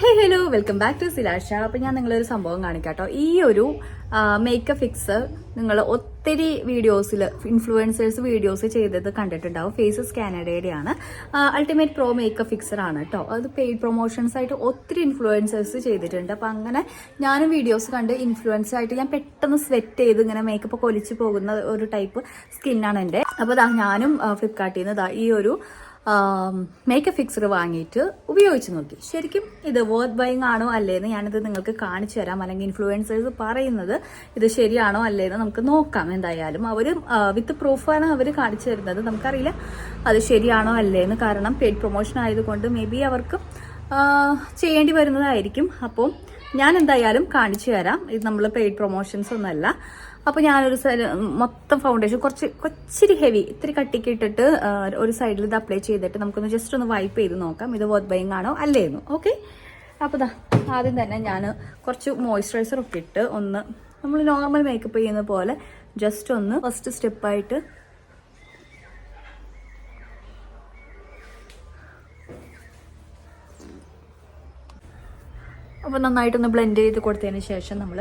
Hey hello welcome back to സിലാഷ അപ്പൊ ഞാൻ നിങ്ങളൊരു സംഭവം കാണിക്കാട്ടോ. ഈ ഒരു മേക്കപ്പ് ഫിക്സ് നിങ്ങൾ ഒത്തിരി വീഡിയോസിൽ ഇൻഫ്ലുവൻസേഴ്സ് വീഡിയോസ് ചെയ്തത് കണ്ടിട്ടുണ്ടാവും. ഫേസസ് കാനഡയുടെ ആണ് അൾട്ടിമേറ്റ് പ്രോ മേക്കപ്പ് ഫിക്സർ ആണ് കേട്ടോ അത് പെയ്ഡ് പ്രൊമോഷൻസ് ആയിട്ട് ഒത്തിരി ഇൻഫ്ലുവൻസേഴ്സ് ചെയ്തിട്ടുണ്ട്. അപ്പം അങ്ങനെ ഞാനും വീഡിയോസ് കണ്ട് ഇൻഫ്ലുവൻസ് ആയിട്ട് ഞാൻ പെട്ടെന്ന് സ്വെറ്റ് ചെയ്ത് ഇങ്ങനെ മേക്കപ്പ് ഒക്കെ ഒലിച്ചു പോകുന്ന ഒരു ടൈപ്പ് സ്കിന്നാണ് എന്റെ. അപ്പോൾ ഞാനും ഫ്ലിപ്കാർട്ടിൽ നിന്ന് ഈ ഒരു മേക്കപ്പ് ഫിക്സർ വാങ്ങിയിട്ട് ഉപയോഗിച്ച് നോക്കി. ശരിക്കും ഇത് വർത്ത് ബൈങ് ആണോ അല്ലേന്ന് ഞാനിത് നിങ്ങൾക്ക് കാണിച്ചു തരാം. അല്ലെങ്കിൽ ഇൻഫ്ലുവൻസേഴ്സ് പറയുന്നത് ഇത് ശരിയാണോ അല്ലേന്ന് നമുക്ക് നോക്കാം. എന്തായാലും അവർ വിത്ത് പ്രൂഫാണ് അവർ കാണിച്ചു തരുന്നത്. നമുക്കറിയില്ല അത് ശരിയാണോ അല്ലേന്ന്. കാരണം പെയ്ഡ് പ്രൊമോഷൻ ആയതുകൊണ്ട് മേ ബി അവർക്ക് ചെയ്യേണ്ടി വരുന്നതായിരിക്കും. അപ്പോൾ ഞാൻ എന്തായാലും കാണിച്ചു തരാം. ഇത് നമ്മൾ പെയ്ഡ് പ്രൊമോഷൻസ് ഒന്നുമല്ല അപ്പോൾ ഞാനൊരു മൊത്തം ഫൗണ്ടേഷൻ കുറച്ച് കൊച്ചിരി ഹെവി ഇത്തിരി കട്ടിക്ക് ഇട്ടിട്ട് ഒരു സൈഡിൽ ഇത് അപ്ലൈ ചെയ്തിട്ട് നമുക്കൊന്ന് ജസ്റ്റ് ഒന്ന് വൈപ്പ് ചെയ്ത് നോക്കാം. ഇത് വർത്ത് ബൈങ് ആണോ അല്ലേന്നു ഓക്കെ അപ്പോൾ ദാ ആദ്യം തന്നെ ഞാൻ കുറച്ച് മോയ്സ്ചറൈസർ ഒക്കെ ഇട്ട് ഒന്ന് നമ്മൾ നോർമൽ മേക്കപ്പ് ചെയ്യുന്ന പോലെ ജസ്റ്റ് ഒന്ന് ഫസ്റ്റ് സ്റ്റെപ്പായിട്ട് അപ്പോൾ നന്നായിട്ടൊന്ന് ബ്ലെൻഡ് ചെയ്ത് കൊടുത്തതിന് ശേഷം നമ്മൾ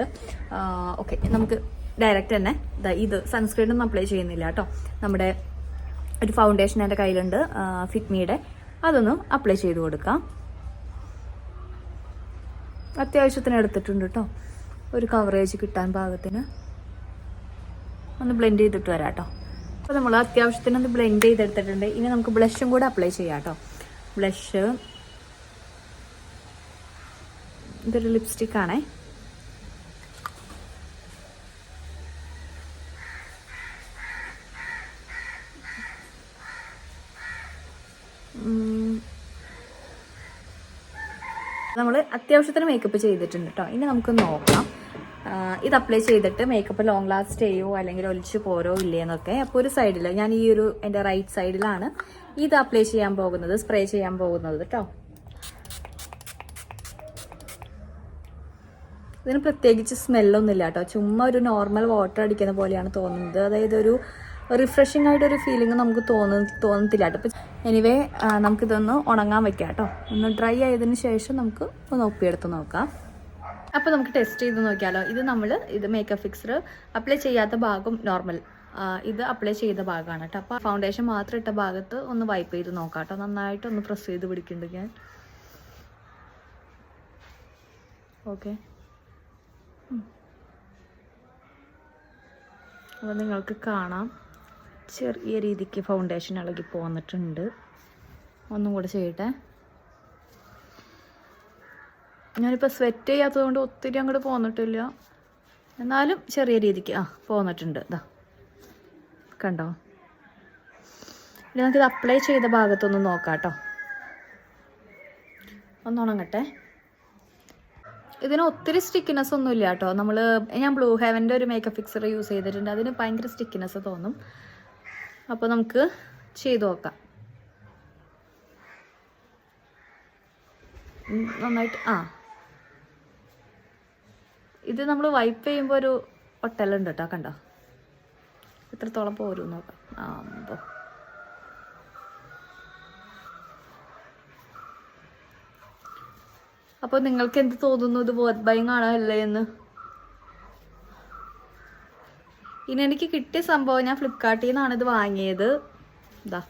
ഓക്കെ നമുക്ക് ഡയറക്റ്റ് തന്നെ ഇത് സൺസ്ക്രീൻ ഒന്നും അപ്ലൈ ചെയ്യുന്നില്ല കേട്ടോ. നമ്മുടെ ഒരു ഫൗണ്ടേഷൻ എന്റെ കയ്യിലുണ്ട് ഫിറ്റ്മിയുടെ അതൊന്ന് അപ്ലൈ ചെയ്ത് കൊടുക്കാം. അത്യാവശ്യത്തിന് എടുത്തിട്ടുണ്ട് കേട്ടോ. ഒരു കവറേജ് കിട്ടാൻ പാകത്തിന്. ഒന്ന് ബ്ലെൻഡ് ചെയ്തിട്ട് വരാം കേട്ടോ. അപ്പോൾ നമ്മൾ അത്യാവശ്യത്തിന് ഒന്ന് ബ്ലെൻഡ് ചെയ്തെടുത്തിട്ടുണ്ട്. ഇനി നമുക്ക് ബ്ലഷും കൂടെ അപ്ലൈ ചെയ്യാം കേട്ടോ. ബ്ലഷ് ഇതൊരു ലിപ്സ്റ്റിക് നമ്മൾ അത്യാവശ്യത്തിന് മേക്കപ്പ് ചെയ്തിട്ടുണ്ട് കേട്ടോ ഇനി നമുക്ക് നോക്കാം. ഇത് അപ്ലൈ ചെയ്തിട്ട് മേക്കപ്പ് ലോങ് ലാസ്റ്റ് ചെയ്യുമോ അല്ലെങ്കിൽ ഒലിച്ചു പോരോ ഇല്ലേന്നൊക്കെ അപ്പോൾ ഒരു സൈഡിൽ ഞാൻ ഈ ഒരു എന്റെ റൈറ്റ് സൈഡിലാണ് ഇത് അപ്ലൈ ചെയ്യാൻ പോകുന്നത് സ്പ്രേ ചെയ്യാൻ പോകുന്നത് കേട്ടോ ഇതിന് പ്രത്യേകിച്ച് സ്മെല്ലൊന്നുമില്ല കേട്ടോ ചുമ്മാ ഒരു നോർമൽ വാട്ടർ അടിക്കുന്ന പോലെയാണ് തോന്നുന്നത്. അതായത് ഒരു റിഫ്രഷിംഗ് ആയിട്ട് ഒരു ഫീലിംഗ് നമുക്ക് തോന്നു തോന്നത്തില്ല കേട്ടോ. അപ്പം എനിവേ നമുക്കിതൊന്ന് ഉണങ്ങാൻ വെക്കാം കേട്ടോ. ഒന്ന് ഡ്രൈ ആയതിന് ശേഷം നമുക്ക് ഒന്ന് ഒപ്പിയെടുത്ത് നോക്കാം. അപ്പോൾ നമുക്ക് ടെസ്റ്റ് ചെയ്ത് നോക്കിയാലോ. ഇത് നമ്മൾ ഇത് മേക്കപ്പ് ഫിക്സർ അപ്ലൈ ചെയ്യാത്ത ഭാഗം നോർമൽ ഇത് അപ്ലൈ ചെയ്ത ഭാഗമാണ് കേട്ടോ. അപ്പോൾ ഫൗണ്ടേഷൻ മാത്രം ഇട്ട ഭാഗത്ത് ഒന്ന് വൈപ്പ് ചെയ്ത് നോക്കാം കേട്ടോ. നന്നായിട്ട് ഒന്ന് പ്രസ് ചെയ്ത് പിടിക്കുന്നുണ്ട് ഞാൻ. ഓക്കെ അപ്പോൾ നിങ്ങൾക്ക് കാണാം. ചെറിയ രീതിക്ക് ഫൗണ്ടേഷൻ ഇളകി പോന്നിട്ടുണ്ട്. ഒന്നും കൂടെ ചെയ്യട്ടെ. ഞാനിപ്പോൾ സ്വെറ്റ് ചെയ്യാത്തത് കൊണ്ട് ഒത്തിരി അങ്ങോട്ട് പോന്നിട്ടില്ല. എന്നാലും ചെറിയ രീതിക്ക് ആ പോന്നിട്ടുണ്ട്. ഇതാ കണ്ടോ? ഇനി നമുക്കിത് അപ്ലൈ ചെയ്ത ഭാഗത്തൊന്ന് നോക്കാം കേട്ടോ ഒന്ന് ഉണങ്ങട്ടെ. ഇതിന് ഒത്തിരി സ്റ്റിക്കിനെസ് ഒന്നും ഇല്ല കേട്ടോ. നമ്മൾ ഞാൻ ബ്ലൂ ഹെവന്റെ ഒരു മേക്കപ്പ് ഫിക്സർ യൂസ് ചെയ്തിട്ടുണ്ട്. അതിന് ഭയങ്കര സ്റ്റിക്കിനെസ് തോന്നും. അപ്പോൾ നമുക്ക് ചെയ്ത് നോക്കാം. നന്നായിട്ട് ആ. ഇത് നമ്മൾ വൈപ്പ് ചെയ്യുമ്പോൾ ഒരു ഒട്ടലുണ്ട് കേട്ടോ കണ്ടോ? എത്രത്തോളം പോരും നോക്കാം. ആ അമ്പോ അപ്പോൾ നിങ്ങൾക്ക് എന്ത് തോന്നുന്നു? ഇത് വർത്ത് ബൈങ് ആണോ അല്ലേ എന്ന്? ഇനി എനിക്ക് കിട്ടിയ സംഭവം ഞാൻ ഫ്ലിപ്കാർട്ടിൽ നിന്നാണ് ഇത് വാങ്ങിയത്. ഇതാ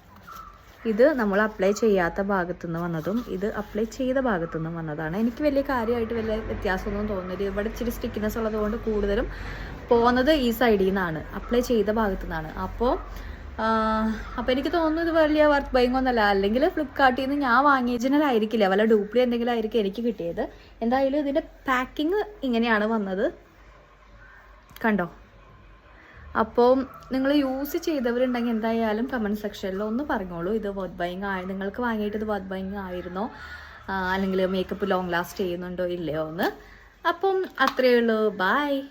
ഇത് നമ്മൾ അപ്ലൈ ചെയ്യാത്ത ഭാഗത്തുനിന്ന് വന്നതും ഇത് അപ്ലൈ ചെയ്ത ഭാഗത്തുനിന്ന് വന്നതാണ്. എനിക്ക് വലിയ കാര്യമായിട്ട് വലിയ വ്യത്യാസമൊന്നും തോന്നുന്നില്ല. ഇവിടെ ഇച്ചിരി സ്റ്റിക്കിനെസ് ഉള്ളതുകൊണ്ട് കൂടുതലും പോകുന്നത് ഈ സൈഡിൽ നിന്നാണ്. അപ്ലൈ ചെയ്ത ഭാഗത്തു നിന്നാണ് അപ്പോൾ അപ്പോൾ എനിക്ക് തോന്നുന്നു ഇത് വലിയ വർത്ത് ബൈങ് ഒന്നല്ല. അല്ലെങ്കിൽ ഫ്ലിപ്കാർട്ടിൽ നിന്ന് ഞാൻ വാങ്ങിയ ഒറിജിനൽ ആയിരിക്കില്ല? വല്ല ഡ്യൂപ്ലി എന്തെങ്കിലും ആയിരിക്കും എനിക്ക് കിട്ടിയത്. എന്തായാലും ഇതിന്റെ പാക്കിങ് ഇങ്ങനെയാണ് വന്നത്. കണ്ടോ? അപ്പോൾ നിങ്ങൾ യൂസ് ചെയ്തവരുണ്ടെങ്കിൽ എന്തായാലും കമന്റ് സെക്ഷനിൽ ഒന്ന് പറഞ്ഞോളൂ. ഇത് വർത്ത് ബൈങ് ആയി. നിങ്ങൾക്ക് വാങ്ങിയിട്ട് ഇത് വർത്ത് ബൈങ് ആയിരുന്നോ? അല്ലെങ്കിൽ മേക്കപ്പ് ലോങ് ലാസ്റ്റ് ചെയ്യുന്നുണ്ടോ? ഇല്ലയോ എന്ന്. അപ്പം അത്രയേ ഉള്ളൂ. ബൈ